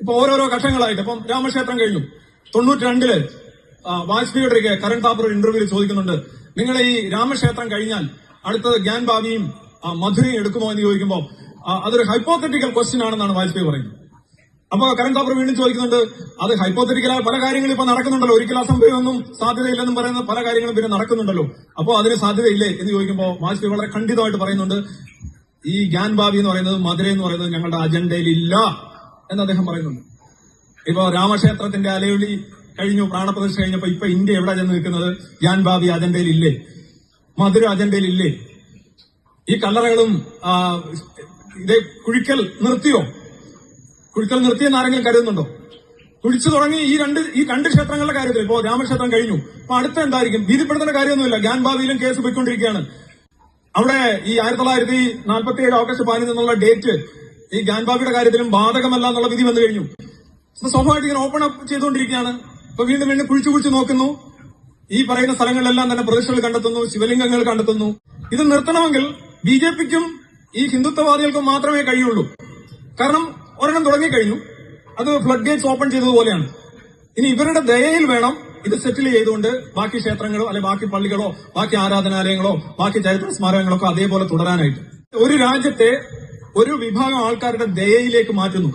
ഇപ്പൊ ഓരോരോ ഘട്ടങ്ങളായിട്ട് ഇപ്പം രാമക്ഷേത്രം കഴിഞ്ഞു. തൊണ്ണൂറ്റി രണ്ടിൽ വാജ്പേയിയുടെ കരൺ താപ്പർ ഇന്റർവ്യൂവിൽ ചോദിക്കുന്നുണ്ട്. നിങ്ങൾ ഈ രാമക്ഷേത്രം കഴിഞ്ഞാൽ അടുത്തത് ഗ്യാൻ മധുരയും എടുക്കുമോ എന്ന് ചോദിക്കുമ്പോൾ അതൊരു ഹൈപ്പോത്തറ്റിക്കൽ ക്വസ്റ്റ്യൻ ആണെന്നാണ് വാജ്പേയി പറയുന്നത്. അപ്പൊ കരൺ താപ്പർ വീണ്ടും ചോദിക്കുന്നുണ്ട് അത് ഹൈപ്പോത്തറ്റിക്കലായ പല കാര്യങ്ങളും ഇപ്പൊ നടക്കുന്നുണ്ടല്ലോ. ഒരിക്കലും ആ സംഭവമൊന്നും സാധ്യതയില്ലെന്നും പറയുന്ന പല കാര്യങ്ങളും പിന്നെ നടക്കുന്നുണ്ടല്ലോ. അപ്പോ അതിന് സാധ്യതയില്ലേ എന്ന് ചോദിക്കുമ്പോൾ വാജ്പേയി വളരെ ഖണ്ഡിതമായിട്ട് പറയുന്നുണ്ട് ഈ ഗ്യാൻ എന്ന് പറയുന്നത് മധുര എന്ന് പറയുന്നത് ഞങ്ങളുടെ അജണ്ടയിൽ ഇല്ല എന്ന് അദ്ദേഹം പറയുന്നുണ്ട്. ഇപ്പോ രാമക്ഷേത്രത്തിന്റെ അലയൊലി കഴിഞ്ഞു പ്രാണപ്രതിഷ്ഠ കഴിഞ്ഞപ്പോ ഇപ്പൊ ഇന്ത്യ എവിടെ ചെന്ന് നിൽക്കുന്നത്? ഗ്യാൻ ബാബി അജണ്ടയിൽ ഇല്ലേ മധുര അജണ്ടയിൽ ഇല്ലേ ഈ കല്ലറകളും ഇതേ കുഴിക്കൽ നിർത്തിയോ? കുഴിക്കൽ നിർത്തിയെന്ന് ആരെങ്കിലും കരുതുന്നുണ്ടോ? കുഴിച്ചു തുടങ്ങി ഈ രണ്ട് ഈ രണ്ട് ക്ഷേത്രങ്ങളുടെ കാര്യത്തിൽ ഇപ്പോ രാമക്ഷേത്രം കഴിഞ്ഞു. അപ്പൊ അടുത്ത എന്തായിരിക്കും? ഭീതിപ്പെടുത്തേണ്ട കാര്യമൊന്നുമില്ല. ഗ്യാൻ ബാബിയിലും കേസ് പോയിക്കൊണ്ടിരിക്കുകയാണ്. അവിടെ ഈ ആയിരത്തി തൊള്ളായിരത്തി നാൽപ്പത്തി ഏഴ് ഓഗസ്റ്റ് പതിനൊന്ന് എന്നുള്ള ഡേറ്റ് ഈ ഗാൻബാബിയുടെ കാര്യത്തിലും ബാധകമല്ല എന്നുള്ള വിധി വന്നു കഴിഞ്ഞു. അപ്പൊ സ്വാഭാവികമായിട്ട് ഇങ്ങനെ ഓപ്പൺ അപ്പ് ചെയ്തുകൊണ്ടിരിക്കുകയാണ്. ഇപ്പൊ വീണ്ടും വീണ്ടും കുഴിച്ചു കുഴിച്ചു നോക്കുന്നു. ഈ പറയുന്ന സ്ഥലങ്ങളിലെല്ലാം തന്നെ പ്രതിഷ്ഠകൾ കണ്ടെത്തുന്നു ശിവലിംഗങ്ങൾ കണ്ടെത്തുന്നു. ഇത് നിർത്തണമെങ്കിൽ ബി ജെ പിക്കും ഈ ഹിന്ദുത്വവാദികൾക്കും മാത്രമേ കഴിയുള്ളൂ. കാരണം ഒരെണ്ണം തുടങ്ങിക്കഴിഞ്ഞു. അത് ഫ്ലഡ് ഗേറ്റ്സ് ഓപ്പൺ ചെയ്തതുപോലെയാണ്. ഇനി ഇവരുടെ ദയയിൽ വേണം ഇത് സെറ്റിൽ ചെയ്തുകൊണ്ട് ബാക്കി ക്ഷേത്രങ്ങളോ അല്ലെ ബാക്കി പള്ളികളോ ബാക്കി ആരാധനാലയങ്ങളോ ബാക്കി ചരിത്ര സ്മാരകങ്ങളോ ഒക്കെ അതേപോലെ തുടരാനായിട്ട്. ഒരു രാജ്യത്തെ ഒരു വിഭാഗം ആൾക്കാരുടെ ദയയിലേക്ക് മാറ്റുന്നു